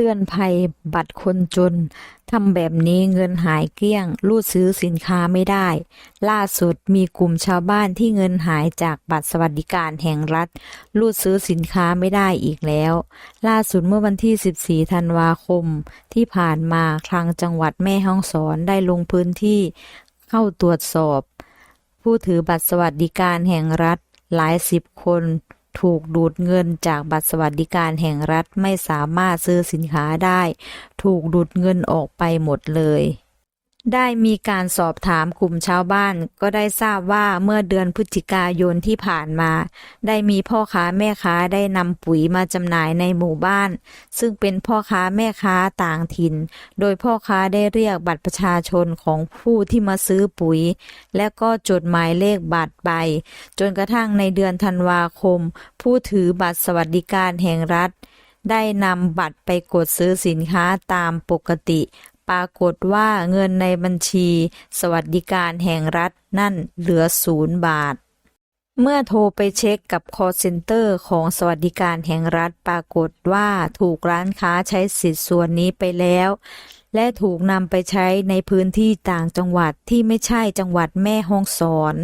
เตือนภัยบัตรคนจนทำแบบนี้เงินหายเกลี้ยง รูดซื้อสินค้าไม่ได้ ล่าสุดมีกลุ่มชาวบ้านที่เงินหายจากบัตรสวัสดิการแห่งรัฐ รูดซื้อสินค้าไม่ได้อีกแล้ว ล่าสุดเมื่อวันที่ 14 ธันวาคม ที่ผ่านมาทางจังหวัดแม่ฮ่องสอนได้ลงพื้นที่เข้าตรวจสอบ ผู้ถือบัตรสวัสดิการแห่งรัฐหลายสิบคน ถูกดูดเงินจากบัตรสวัสดิการแห่งรัฐไม่สามารถซื้อสินค้าได้ ถูกดูดเงินออกไปหมดเลย ได้มีการสอบถามกลุ่มชาวบ้าน ก็ได้ทราบว่าเมื่อเดือนพฤศจิกายนที่ผ่านมา ได้มีพ่อค้าแม่ค้าได้นำปุ๋ยมาจำหน่ายในหมู่บ้าน ซึ่งเป็นพ่อค้าแม่ค้าต่างถิ่น โดยพ่อค้าได้เรียกบัตรประชาชนของผู้ที่มาซื้อปุ๋ย และก็จดหมายเลขบัตรไป จนกระทั่งในเดือนธันวาคม ผู้ถือบัตรสวัสดิการแห่งรัฐได้นำบัตรไปกดซื้อสินค้าตามปกติ ปรากฏว่าเงินในบัญชี สวัสดิการแห่งรัฐนั่นเหลือศูนย์บาท เมื่อโทรไปเช็คกับคอเซ็นเตอร์ของสวัสดิการแห่งรัฐปรากฏว่าถูกร้านค้าใช้สิทธิ์ส่วนนี้ไปแล้ว และถูกนำไปใช้ในพื้นที่ต่างจังหวัดที่ไม่ใช่จังหวัดแม่ฮ่องสอน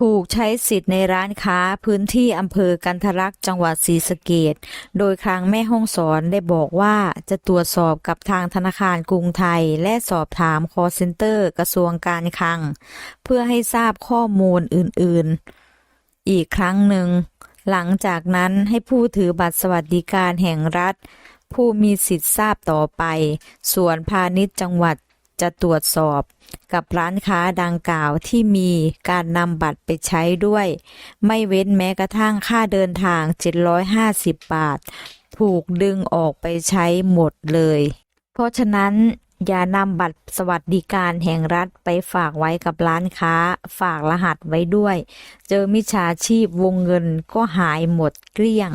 ถูกใช้สิทธิ์ในร้านค้าพื้นที่อำเภอกันทรักษ์จังหวัดศรีสะเกดโดยครั้งแม่ฮ่องสอนได้บอกว่าจะตรวจสอบกับทางธนาคารกรุงไทย และสอบถาม call center กระทรวงการคลัง เพื่อให้ทราบข้อมูลอื่นๆ อีกครั้งหนึ่ง หลังจากนั้นให้ผู้ถือบัตรสวัสดิการแห่งรัฐ ผู้มีสิทธิ์ทราบต่อไป ส่วนพาณิชย์จังหวัด จะตรวจสอบกับร้านค้าดังกล่าวที่มีการนำบัตรไปใช้ด้วย ไม่เว้นแม้กระทั่งค่าเดินทาง 750 บาท ถูกดึงออกไปใช้หมดเลย เพราะฉะนั้นอย่านำบัตรสวัสดิการแห่งรัฐไปฝากไว้กับร้านค้า ฝากรหัสไว้ด้วย เจอมิจฉาชีพวงเงินก็หายหมดเกลี้ยง